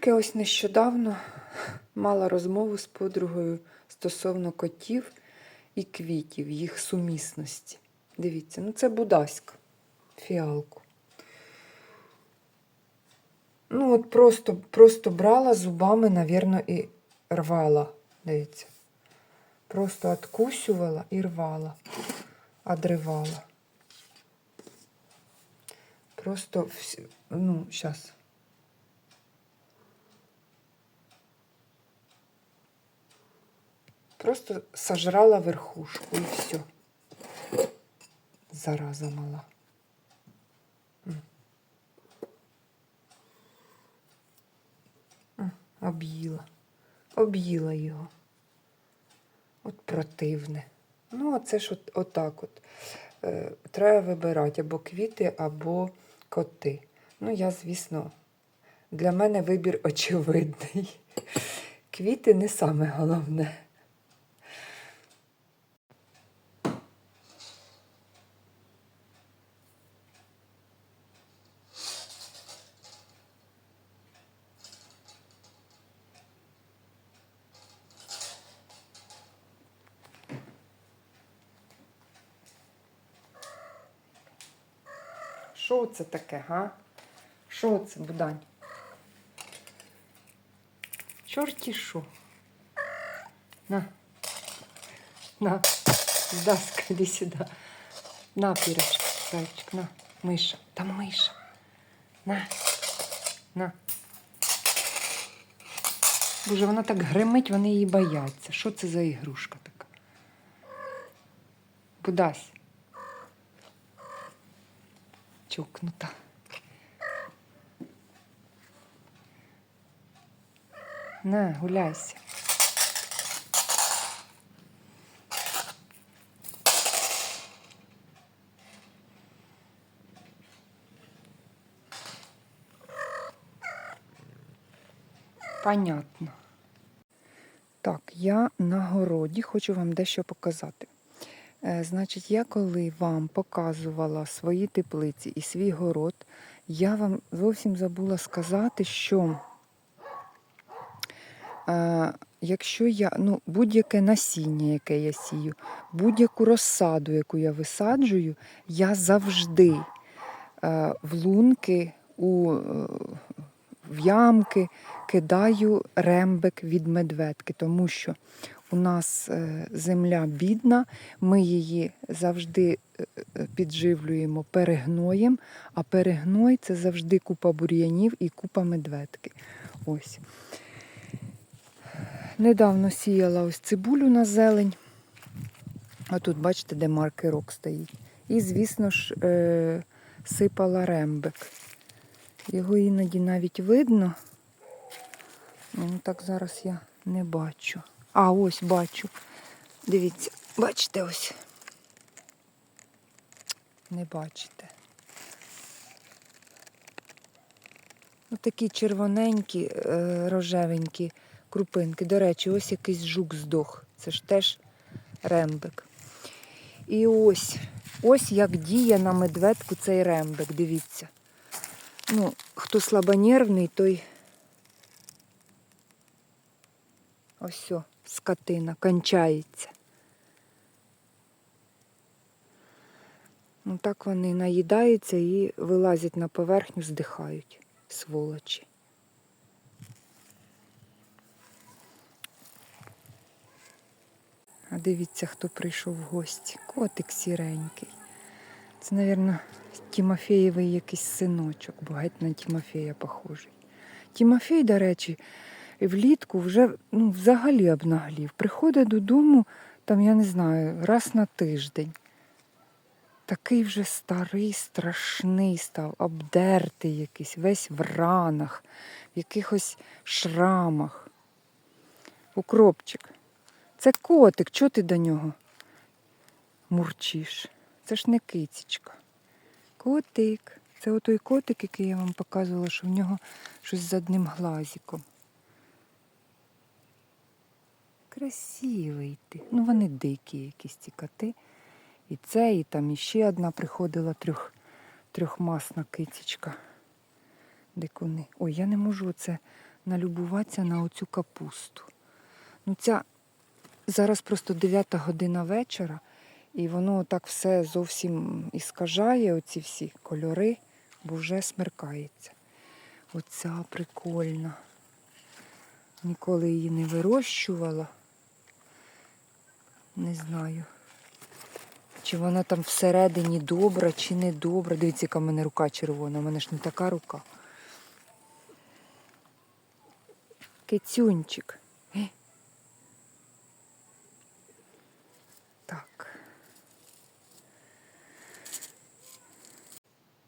Тільки ось нещодавно мала розмову з подругою стосовно котів і квітів, їх сумісності. Дивіться, ну це будаська, фіалку. Ну, от просто, просто брала зубами, навірно, і рвала. Дивіться. Просто откусювала і рвала, одривала. Просто, ну, зараз. Просто сожрала верхушку і все. Зараза мала. Об'їла. Об'їла його. От противне. Ну, оце ж от, отак от. Е, треба вибирати або квіти, або коти. Ну, я, звісно, для мене вибір очевидний. Квіти не саме головне. Що це таке, га? Що це, Будань? Чорті що? На. На. Даска, іди сюди. На, пірочка, зайчик, на. Миша. Там миша. На. На. Боже, вона так гримить, вони її бояться. Що це за ігрушка така? Будась. Чокнута. На, гуляйся. Понятно. Так, я на городі хочу вам дещо показати. Е, Значить, я коли вам показувала свої теплиці і свій город, я вам зовсім забула сказати, що е, якщо я ну, будь-яке насіння, яке я сію, будь-яку розсаду, яку я висаджую, я завжди е, в лунки, у, е, в ямки кидаю рембик від медведки, тому що у нас е, земля бідна, ми її завжди е, е, підживлюємо перегноєм, а перегной це завжди купа бур'янів і купа медведки. Ось. Недавно сіяла ось цибулю на зелень. А тут, бачите, де маркерок стоїть. І, звісно ж, е, сипала рембик. Його іноді навіть видно. Ну, так зараз я не бачу. А, ось бачу. Дивіться, бачите ось. Не бачите. Ось такі червоненькі, е, рожевенькі крупинки. До речі, ось якийсь жук здох. Це ж теж рембик. І ось, ось як діє на медведку цей рембик, дивіться. Ну, хто слабонервний, той ось о, скотина кончається. Ну так вони наїдаються і вилазять на поверхню, здихають, сволочі. А дивіться, хто прийшов в гості. Котик сіренький. Це, мабуть, Тімофеєвий якийсь синочок, бо геть на Тімофея похожий. Тімофей, до речі, влітку вже ну, взагалі обнаглів. Приходить додому, там, я не знаю, раз на тиждень. Такий вже старий, страшний став, обдертий якийсь, весь в ранах, в якихось шрамах. Укропчик. Це котик, чого ти до нього мурчиш? Це ж не кицічка. Котик. Це отой котик, який я вам показувала, що в нього щось з одним глазиком. Красивий ти. Ну, вони дикі якісь ці коти. І це, і там іще одна приходила трьох, трьохмасна кицічка. Дикуни. Ой, я не можу це налюбуватися на оцю капусту. Ну, ця зараз просто 9 година вечора, і воно так все зовсім іскажає, оці всі кольори, бо вже смеркається. Оця прикольна. Ніколи її не вирощувала. Не знаю. Чи вона там всередині добра, чи не добра. Дивіться, яка в мене рука червона, у мене ж не така рука. Кицюнчик. Ге. Так.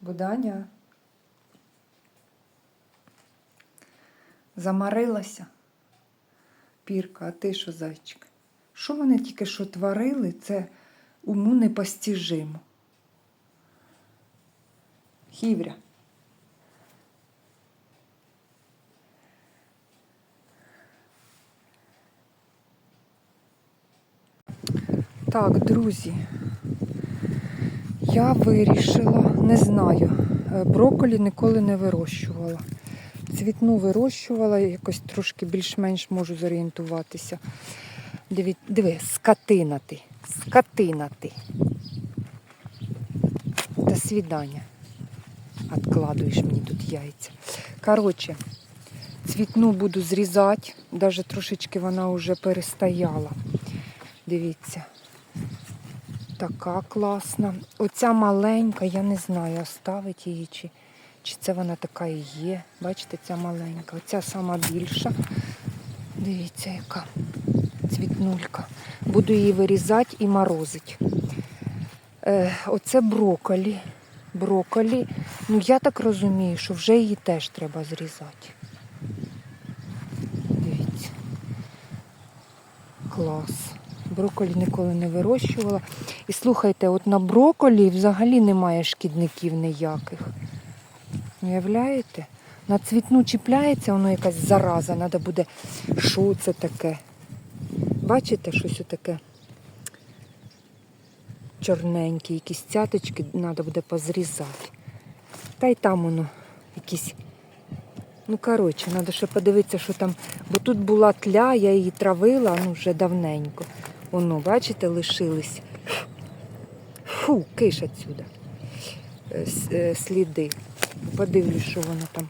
Буданя. Замарилася. Пірка, а ти що, зайчик? Що вони тільки що творили, це уму непостіжимо. Хівря. Так, друзі, я вирішила, не знаю, е, брокколі ніколи не вирощувала. Цвітну вирощувала, якось трошки більш-менш можу зорієнтуватися. Диві, диви, скотина ти, скотина ти. До свидання. Откладуєш мені тут яйця. Коротше, цвітну буду зрізати, навіть трошечки вона вже перестояла. Дивіться. Така класна. Оця маленька, я не знаю, оставить її чи, чи це вона така і є. Бачите, ця маленька. Оця сама більша. Дивіться, яка цвітнулька. Буду її вирізати і морозити. Е, оце брокколі. Брокколі. Ну, я так розумію, що вже її теж треба зрізати. Дивіться. Клас. Брокколі ніколи не вирощувала. І слухайте, от на брокколі взагалі немає шкідників ніяких. Уявляєте? На цвітну чіпляється, воно якась зараза, треба буде. Що це таке? Бачите, щось таке чорненьке, якісь цяточки треба буде позрізати. Та й там воно якісь. Ну, коротше, треба ще подивитися, що там. Бо тут була тля, я її травила ну, вже давненько. Воно, бачите, лишились. Фу, киш отсюда. Е, е, Сліди. Подивлюсь, що воно там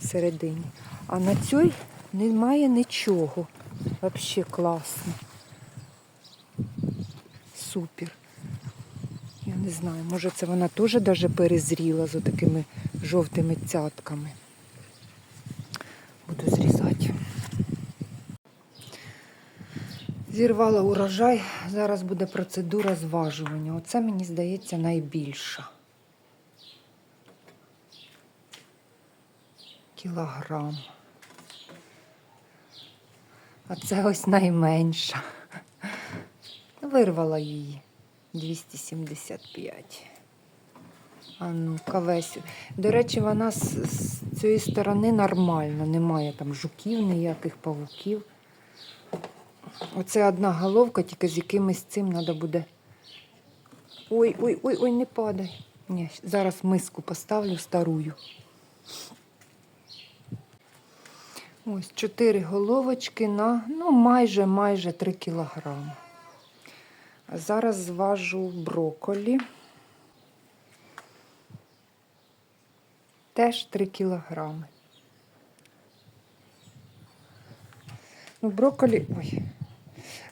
всередині. А на цій немає нічого. Взагалі класно. Супер. Я не знаю, може це вона теж даже перезріла з такими жовтими цятками. Буду зрізати. Зірвала урожай, зараз буде процедура зважування. Оце, мені здається, найбільша. Кілограм. А це ось найменша. Вирвала її. 275. А ну. До речі, вона з, з цієї сторони нормальна, немає там жуків, ніяких павуків. Оце одна головка, тільки з якимось цим треба буде. Ой, ой, ой, ой, не падай. Ні, зараз миску поставлю старую. Ось чотири головочки на ну, майже майже 3 кілограми. Зараз зважу брокколі. Теж 3 кілограми. Ну, брокколі, ой,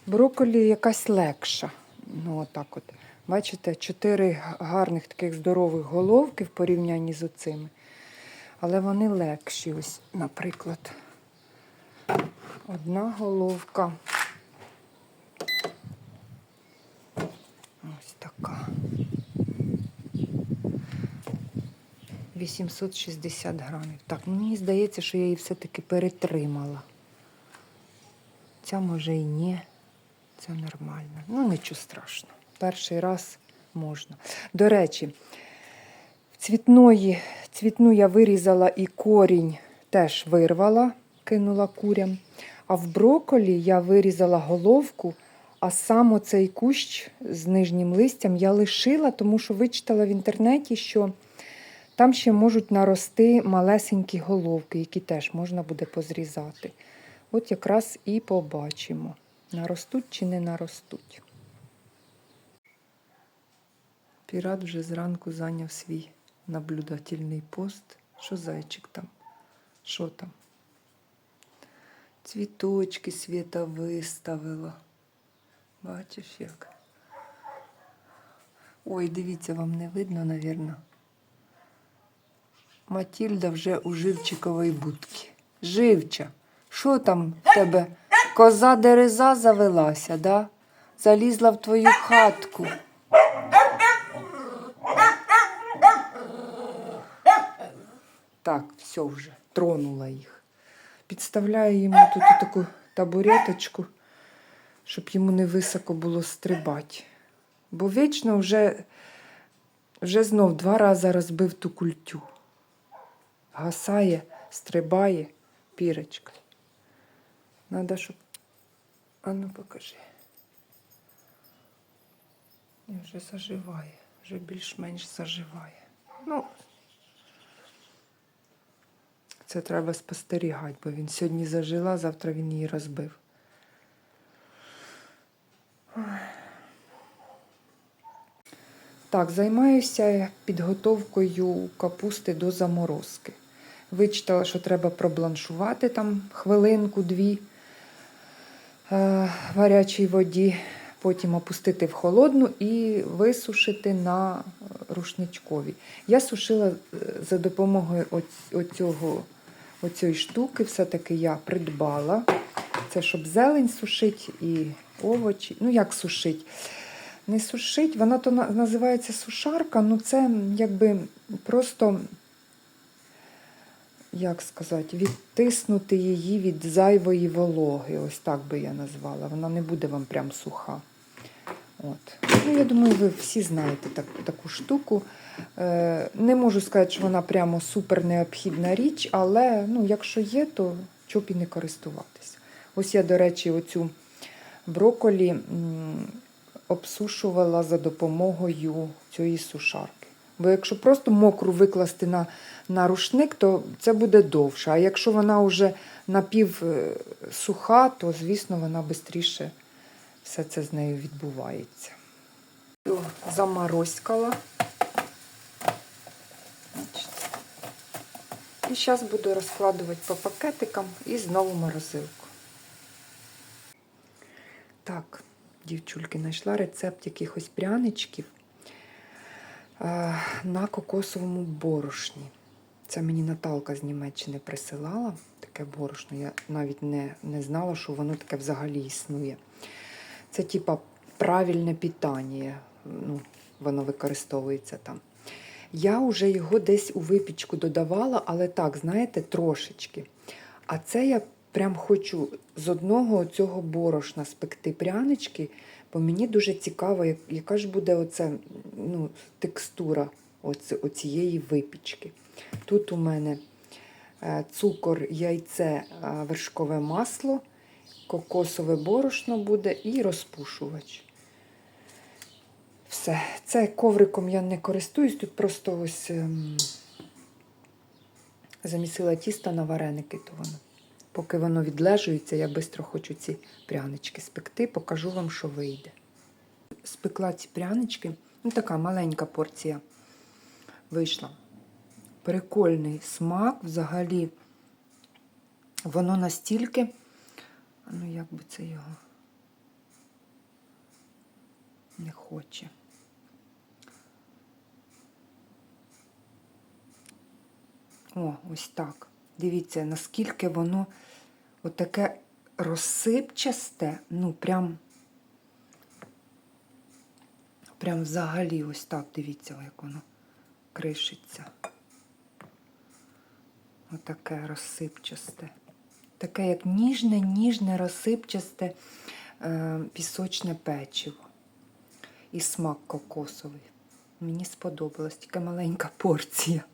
брокколі якась легша. Ну, отак от. Бачите, чотири гарних таких здорових головки в порівнянні з оцими. Але вони легші. Ось, наприклад, одна головка. Ось така. 860 грамів. Так, ну мені здається, що я її все-таки перетримала. Ця може і ні. Це нормально. Ну, нічого страшного. Перший раз можна. До речі, цвітної, цвітну я вирізала і корінь теж вирвала, кинула курям. А в брокколі я вирізала головку, а сам оцей кущ з нижнім листям я лишила, тому що вичитала в інтернеті, що Там ще можуть нарости малесенькі головки, які теж можна буде позрізати. От якраз і побачимо, наростуть чи не наростуть. Пірат вже зранку зайняв свій наблюдательний пост. Що зайчик там? Що там? Цвіточки світа виставила. Бачиш як? Ой, дивіться, вам не видно, навірно. Матільда вже у живчиковій будці. Живча, що там в тебе? Коза дереза завелася, да? Залізла в твою хатку. Так, все вже, тронула їх. Підставляю йому тут таку табуреточку, щоб йому не високо було стрибати. Бо вічно вже, вже знов два рази розбив ту культю. Гасає, стрибає, пірочка. Надо, щоб. А ну покажи. І вже заживає, вже більш-менш заживає. Ну, це треба спостерігати, бо він сьогодні зажила, завтра він її розбив. Так, займаюся підготовкою капусти до заморозки. Вичитала, що треба пробланшувати там хвилинку-дві е, в гарячій воді, потім опустити в холодну і висушити на рушничкові. Я сушила е, за допомогою оць- оцього, оцієї штуки, все-таки я придбала. Це щоб зелень сушить і овочі. Ну, як сушить? Не сушить, вона то називається сушарка, ну це якби просто, як сказати, відтиснути її від зайвої вологи. Ось так би я назвала. Вона не буде вам прям суха. От. Ну, я думаю, ви всі знаєте так, таку штуку. Е, не можу сказати, що вона прямо супер необхідна річ, але ну, якщо є, то чоб і не користуватися. Ось я, до речі, оцю броколі обсушувала за допомогою цієї сушарки. Бо якщо просто мокру викласти на, на рушник, то це буде довше. А якщо вона вже напів е, то, звісно, вона швидше все це з нею відбувається. Заморозькала. І зараз буду розкладувати по пакетикам і знову морозилку. Так, дівчульки, знайшла рецепт якихось пряничків е, на кокосовому борошні. Це мені Наталка з Німеччини присилала таке борошно. Я навіть не, не знала, що воно таке взагалі існує. Це типа правильне питання. Ну, воно використовується там. Я вже його десь у випічку додавала, але так, знаєте, трошечки. А це я прям хочу з одного цього борошна спекти прянички, бо мені дуже цікаво, яка ж буде оце, ну, текстура оці- оцієї випічки. Тут у мене е, цукор, яйце, е, вершкове масло, кокосове борошно буде і розпушувач. Все. Це ковриком я не користуюсь, тут просто ось ем, замісила тісто на вареники, то воно. Поки воно відлежується, я швидко хочу ці прянички спекти, покажу вам, що вийде. Спекла ці прянички, ну така маленька порція вийшла. Прикольний смак взагалі. Воно настільки, ну як би це його не хоче. О, ось так. Дивіться, наскільки воно отаке розсипчасте, ну прям, прям взагалі ось так, дивіться, як воно кришиться. Отаке розсипчасте. Таке, як ніжне, ніжне, розсипчасте е, пісочне печиво. І смак кокосовий. Мені сподобалось, тільки маленька порція.